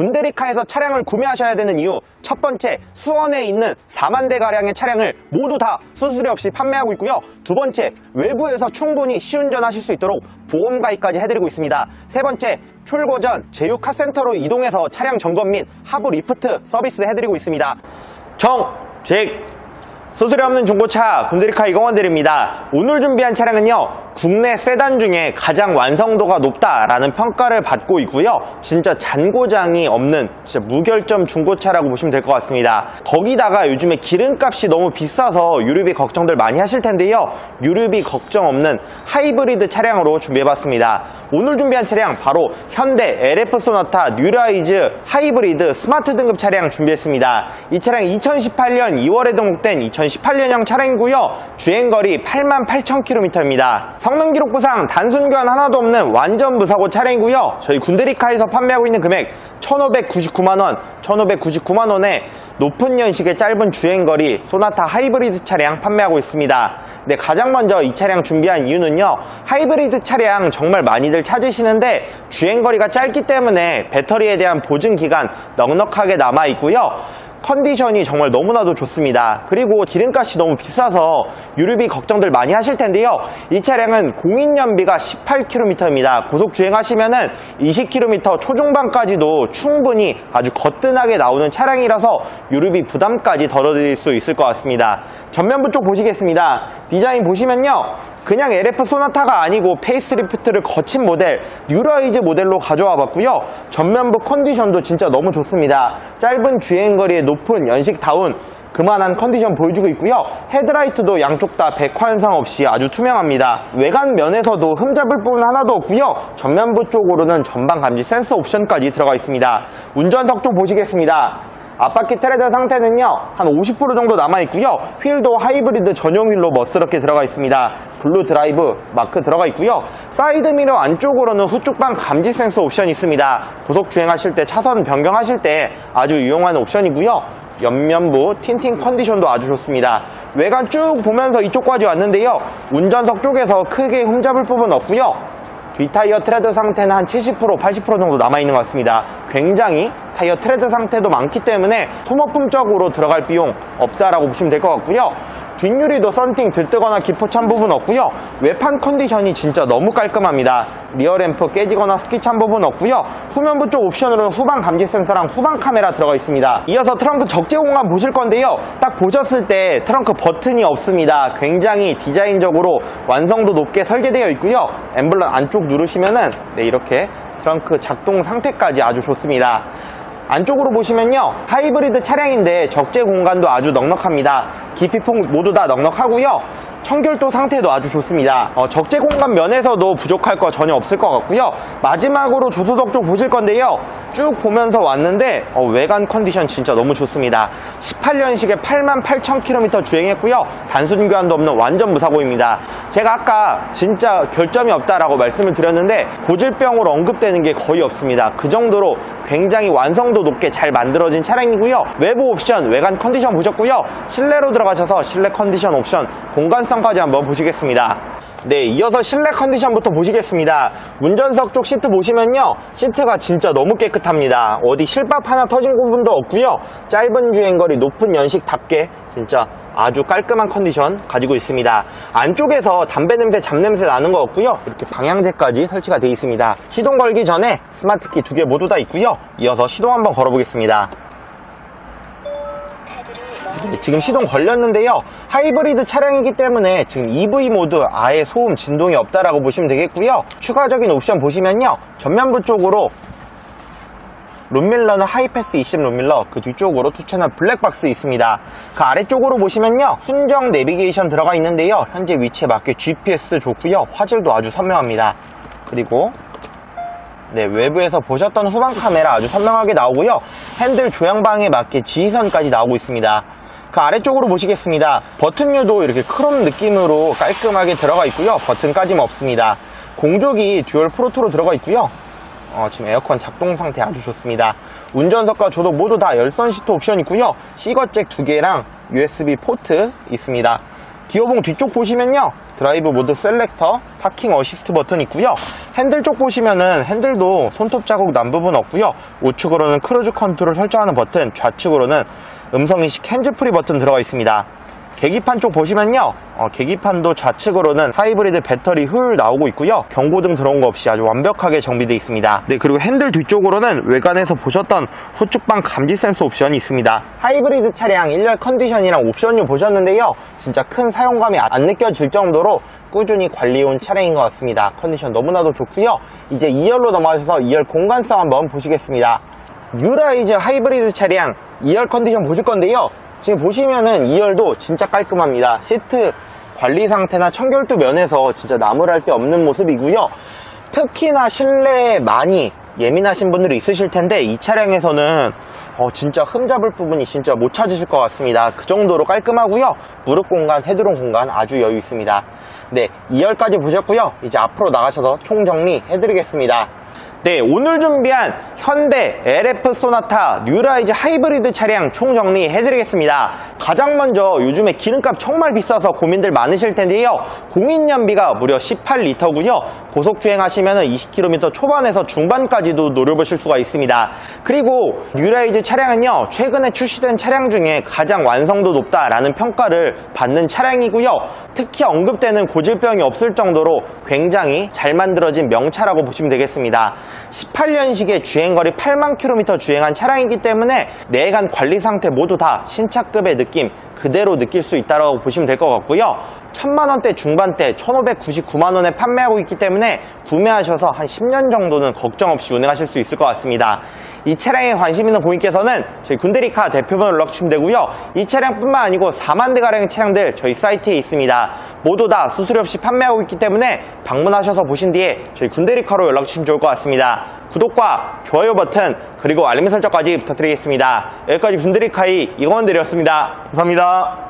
군데리카에서 차량을 구매하셔야 되는 이유 첫 번째 수원에 있는 4만 대 가량의 차량을 모두 다 수수료 없이 판매하고 있고요. 두 번째 외부에서 충분히 시운전하실 수 있도록 보험 가입까지 해드리고 있습니다. 세 번째 출고 전 제휴 카센터로 이동해서 차량 점검 및 하부 리프트 서비스 해드리고 있습니다. 정직 수수료 없는 중고차 군드리카 이공원 드립니다. 오늘 준비한 차량은요, 국내 세단 중에 가장 완성도가 높다라는 평가를 받고 있고요. 진짜 잔고장이 없는 진짜 무결점 중고차라고 보시면 될 것 같습니다. 거기다가 요즘에 기름값이 너무 비싸서 유류비 걱정들 많이 하실 텐데요. 유류비 걱정 없는 하이브리드 차량으로 준비해봤습니다. 오늘 준비한 차량 바로 현대 LF 소나타 뉴라이즈 하이브리드 스마트 등급 차량 준비했습니다. 이 차량 2018년 2월에 등록된 2018년형 차량이고요. 주행거리 88,000km입니다. 성능 기록 부상 단순 교환 하나도 없는 완전 무사고 차량이고요. 저희 군데리카에서 판매하고 있는 금액 1,599만원, 1,599만원에 높은 연식의 짧은 주행거리 소나타 하이브리드 차량 판매하고 있습니다. 네, 가장 먼저 이 차량 준비한 이유는요. 하이브리드 차량 정말 많이들 찾으시는데 주행거리가 짧기 때문에 배터리에 대한 보증 기간 넉넉하게 남아 있고요. 컨디션이 정말 너무나도 좋습니다. 그리고 기름값이 너무 비싸서 유류비 걱정들 많이 하실 텐데요. 이 차량은 공인연비가 18km입니다. 고속 주행하시면 은 20km 초중반까지도 충분히 아주 거뜬하게 나오는 차량이라서 유류비 부담까지 덜어드릴 수 있을 것 같습니다. 전면부 쪽 보시겠습니다. 디자인 보시면요. 그냥 LF 소나타가 아니고 페이스리프트를 거친 모델 뉴라이즈 모델로 가져와 봤고요. 전면부 컨디션도 진짜 너무 좋습니다. 짧은 주행거리에 높은 연식다운 그만한 컨디션 보여주고 있고요. 헤드라이트도 양쪽 다 백화 현상 없이 아주 투명합니다. 외관 면에서도 흠잡을 부분 하나도 없고요. 전면부 쪽으로는 전방 감지 센서 옵션까지 들어가 있습니다. 운전석 쪽 보시겠습니다. 앞바퀴 트레드 상태는요 한 50% 정도 남아있고요. 휠도 하이브리드 전용 휠로 멋스럽게 들어가 있습니다. 블루 드라이브 마크 들어가 있고요. 사이드 미러 안쪽으로는 후쪽방 감지 센서 옵션이 있습니다. 고속 주행하실 때 차선 변경하실 때 아주 유용한 옵션이고요. 옆면부 틴팅 컨디션도 아주 좋습니다. 외관 쭉 보면서 이쪽까지 왔는데요. 운전석 쪽에서 크게 흠잡을 부분 없고요 뒷타이어 트레드 상태는 한 70% 80% 정도 남아있는 것 같습니다. 굉장히 타이어 트레드 상태도 많기 때문에 소모품적으로 들어갈 비용 없다라고 보시면 될 것 같고요 뒷유리도 썬팅 들뜨거나 기포 찬 부분 없고요. 외판 컨디션이 진짜 너무 깔끔합니다. 리어 램프 깨지거나 스키 찬 부분 없고요. 후면부 쪽 옵션으로는 후방 감지 센서랑 후방 카메라 들어가 있습니다. 이어서 트렁크 적재 공간 보실 건데요. 딱 보셨을 때 트렁크 버튼이 없습니다. 굉장히 디자인적으로 완성도 높게 설계되어 있고요. 엠블럼 안쪽 누르시면은 네, 이렇게 트렁크 작동 상태까지 아주 좋습니다 안쪽으로 보시면요 하이브리드 차량인데 적재 공간도 아주 넉넉합니다. 기피폭 모두 다 넉넉하고요. 청결도 상태도 아주 좋습니다. 어, 적재 공간 면에서도 부족할 거 전혀 없을 것 같고요. 마지막으로 조수석 쪽 보실 건데요 쭉 보면서 왔는데 어, 외관 컨디션 진짜 너무 좋습니다. 18년식에 88,000km 주행했고요. 단순 교환도 없는 완전 무사고입니다. 제가 아까 진짜 결점이 없다라고 말씀을 드렸는데 고질병으로 언급되는 게 거의 없습니다. 그 정도로 굉장히 완성도 높게 잘 만들어진 차량이고요. 외부 옵션 외관 컨디션 보셨고요. 실내로 들어가셔서 실내 컨디션 옵션 공간성까지 한번 보시겠습니다 네, 이어서 실내 컨디션부터 보시겠습니다. 운전석 쪽 시트 보시면요. 시트가 진짜 너무 깨끗합니다. 어디 실밥 하나 터진 부분도 없고요. 짧은 주행거리, 높은 연식답게 진짜 아주 깔끔한 컨디션 가지고 있습니다. 안쪽에서 담배 냄새, 잡냄새 나는 거 없고요. 이렇게 방향제까지 설치가 되어 있습니다. 시동 걸기 전에 스마트키 두 개 모두 다 있고요. 이어서 시동 한번 걸어 보겠습니다. 네, 지금 시동 걸렸는데요. 하이브리드 차량이기 때문에 지금 EV 모드 아예 소음 진동이 없다라고 보시면 되겠고요. 추가적인 옵션 보시면요. 전면부 쪽으로 룸밀러는 하이패스 20 룸밀러 그 뒤쪽으로 투채널 블랙박스 있습니다 그 아래쪽으로 보시면요 순정 내비게이션 들어가 있는데요 현재 위치에 맞게 GPS 좋고요 화질도 아주 선명합니다 그리고 네, 외부에서 보셨던 후방 카메라 아주 선명하게 나오고요. 핸들 조향방에 맞게 지휘선까지 나오고 있습니다. 그 아래쪽으로 보시겠습니다. 버튼류도 이렇게 크롬 느낌으로 깔끔하게 들어가 있고요. 버튼까지는 없습니다. 공조기 듀얼 프로토로 들어가 있고요. 어, 지금 에어컨 작동 상태 아주 좋습니다. 운전석과 조독 모두 다 열선 시트 옵션 있고요. C거잭 두 개랑 USB 포트 있습니다. 기어봉 뒤쪽 보시면요. 드라이브 모드 셀렉터 파킹 어시스트 버튼 있고요. 핸들 쪽 보시면은 핸들도 손톱 자국 난 부분 없고요. 우측으로는 크루즈 컨트롤 설정하는 버튼 좌측으로는 음성인식 핸즈프리 버튼 들어가 있습니다 계기판 쪽 보시면요. 어, 계기판도 좌측으로는 하이브리드 배터리 효율 나오고 있고요. 경고등 들어온 거 없이 아주 완벽하게 정비되어 있습니다. 네 그리고 핸들 뒤쪽으로는 외관에서 보셨던 후측방 감지 센서 옵션이 있습니다. 하이브리드 차량 1열 컨디션이랑 옵션류 보셨는데요. 진짜 큰 사용감이 안 느껴질 정도로 꾸준히 관리해온 차량인 것 같습니다. 컨디션 너무나도 좋고요. 이제 2열로 넘어가셔서 2열 공간성 한번 보시겠습니다. 뉴라이즈 하이브리드 차량 2열 컨디션 보실 건데요. 지금 보시면은 2열도 진짜 깔끔합니다. 시트 관리 상태나 청결도 면에서 진짜 나무랄 데 없는 모습이고요. 특히나 실내에 많이 예민하신 분들이 있으실 텐데 이 차량에서는 어, 진짜 흠 잡을 부분이 진짜 못 찾으실 것 같습니다. 그 정도로 깔끔하고요. 무릎 공간, 헤드룸 공간 아주 여유 있습니다. 네, 2열까지 보셨고요. 이제 앞으로 나가셔서 총정리 해드리겠습니다. 네, 오늘 준비한 현대 LF 소나타 뉴라이즈 하이브리드 차량 총정리 해드리겠습니다. 가장 먼저 요즘에 기름값 정말 비싸서 고민들 많으실 텐데요. 공인연비가 무려 18리터고요. 고속주행 하시면 20km 초반에서 중반까지도 노려보실 수가 있습니다. 그리고 뉴라이즈 차량은요, 최근에 출시된 차량 중에 가장 완성도 높다라는 평가를 받는 차량이고요. 특히 언급되는 고질병이 없을 정도로 굉장히 잘 만들어진 명차라고 보시면 되겠습니다. 18년식의 주행거리 8만 킬로미터 주행한 차량이기 때문에 내관 관리 상태 모두 다 신차급의 느낌 그대로 느낄 수 있다고 보시면 될 것 같고요. 1000만원대 중반대 1599만원에 판매하고 있기 때문에 구매하셔서 한 10년 정도는 걱정 없이 운행하실 수 있을 것 같습니다. 이 차량에 관심 있는 고객께서는 저희 군대리카 대표번호 연락 주시면 되고요. 이 차량뿐만 아니고 4만 대가량의 차량들 저희 사이트에 있습니다. 모두 다 수수료 없이 판매하고 있기 때문에 방문하셔서 보신 뒤에 저희 군대리카로 연락 주시면 좋을 것 같습니다. 구독과 좋아요 버튼 그리고 알림 설정까지 부탁드리겠습니다. 여기까지 군대리카이 이광원들이었습니다. 감사합니다.